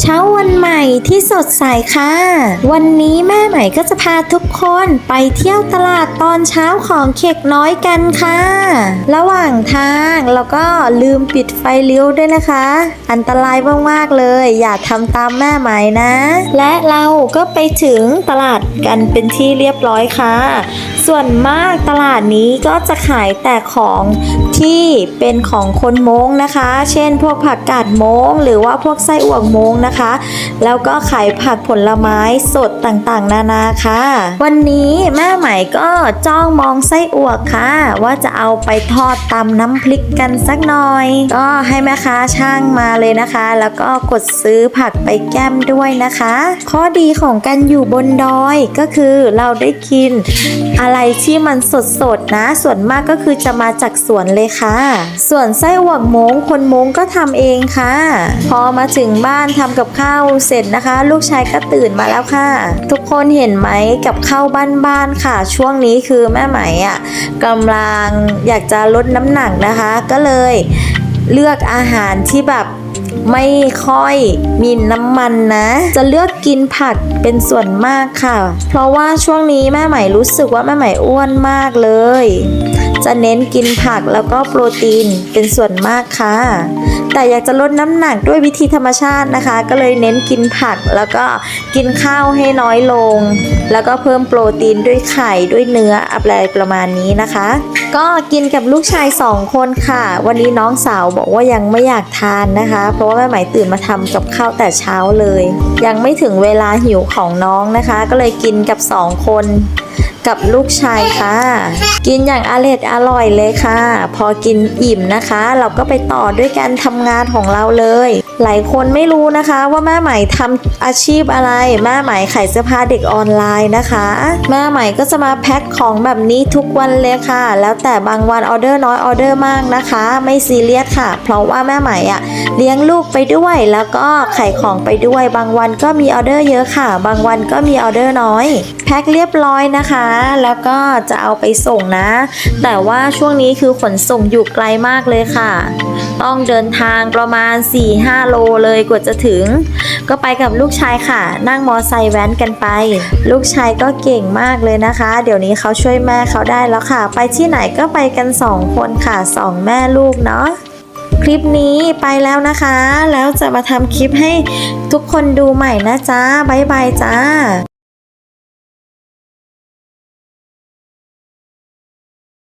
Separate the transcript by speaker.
Speaker 1: เช้าวันใหม่ที่สดใสค่ะ วันนี้แม่ใหม่ก็จะพาทุกคนไปเที่ยวตลาดตอนเช้าของเขกน้อยกันค่ะ ระหว่างทางแล้วก็ลืมปิดไฟเลี้ยวด้วยนะคะ อันตรายมากๆเลย อย่าทำตามแม่ใหม่นะ และเราก็ไปถึงตลาดกันเป็นที่เรียบร้อยค่ะ ส่วนมากตลาดนี้ก็จะขายแต่ของที่เป็นของคนม้งนะคะ เช่น พวกผักกาดม้ง หรือว่าพวกไส้อั่วม้งนะคะ แล้วก็ขายผักผลไม้สดต่างๆ นานาค่ะ วันนี้แม่ใหม่ก็จ้องมองไส้อั่วค่ะ ว่าจะเอาไปทอดตำน้ำพริกกันสักหน่อย ก็ให้แม่ค้าช่างมาเลยนะคะ แล้วก็กดซื้อผักไปแก้มด้วยนะคะ ข้อดีของการอยู่บนดอยก็คือเราได้กินอะไรไรที่มันสดๆนะ ส่วนมากก็คือจะมาจากสวนเลยค่ะ ส่วนไส้หวกมงคนมงก็ทำเองค่ะ พอมาถึงบ้านทำกับข้าวเสร็จนะคะ ลูกชายก็ตื่นมาแล้วค่ะ ทุกคนเห็นไหมกับข้าวบ้านๆค่ะ ช่วงนี้คือแม่ไหมอะกำลังอยากจะลดน้ำหนักนะคะ ก็เลยเลือกอาหารที่แบบ ไม่ค่อยมีน้ำมันนะ จะเลือกกินผักเป็นส่วนมากค่ะ เพราะว่าช่วงนี้แม่ใหม่รู้สึกว่าแม่ใหม่อ้วนมากเลย จะเน้นกินผักแล้วก็โปรตีนเป็นส่วนมากค่ะ แต่อยากจะลดน้ำหนักด้วยวิธีธรรมชาตินะคะ ก็เลยเน้นกินผักแล้วก็กินข้าวให้น้อยลง แล้วก็เพิ่มโปรตีนด้วยไข่ด้วยเนื้ออะไรประมาณนี้นะคะ ก็กินกับลูกชายสองคนค่ะ วันนี้น้องสาวบอกว่ายังไม่อยากทานนะคะ เพราะว่าแม่หมตื่นมาทำกับข้าวแต่เช้าเลย ยังไม่ถึงเวลาหิวของน้องนะคะ ก็เลยกินกับสองคน กับลูกชายค่ะ กินอย่างอร่อยอร่อยเลยค่ะ พอกินอิ่มนะคะ เราก็ไปต่อด้วยการทำงานของเราเลย หลายคนไม่รู้นะคะว่าแม่ไหมทำอาชีพอะไรแม่ไหมขายเสื้อผ้าเด็กออนไลน์นะคะแม่ไหมก็จะมาแพ็คของแบบนี้ทุกวันเลยค่ะ แล้วแต่บางวันออเดอร์น้อยออเดอร์มากนะคะ ไม่ซีเรียสค่ะ เพราะว่าแม่ไหมอะเลี้ยงลูกไปด้วยแล้วก็ขายของไปด้วย บางวันก็มีออเดอร์เยอะค่ะ บางวันก็มีออเดอร์น้อย แพ็คเรียบร้อยนะคะแล้วก็จะเอาไปส่งนะ แต่ว่าช่วงนี้คือขนส่งอยู่ไกลมากเลยค่ะ ต้องเดินทางประมาณ 4-5 โลเลยกว่าจะถึง ก็ไปกับลูกชายค่ะ นั่งมอไซค์แว้นกันไป ลูกชายก็เก่งมากเลยนะคะ เดี๋ยวนี้เขาช่วยแม่เขาได้แล้วค่ะ ไปที่ไหนก็ไปกัน 2 คนค่ะ2แม่ลูกเนาะคลิปนี้ไปแล้วนะคะ แล้วจะมาทำคลิปให้ทุกคนดูใหม่นะจ๊ะ บ๊ายบายจ้า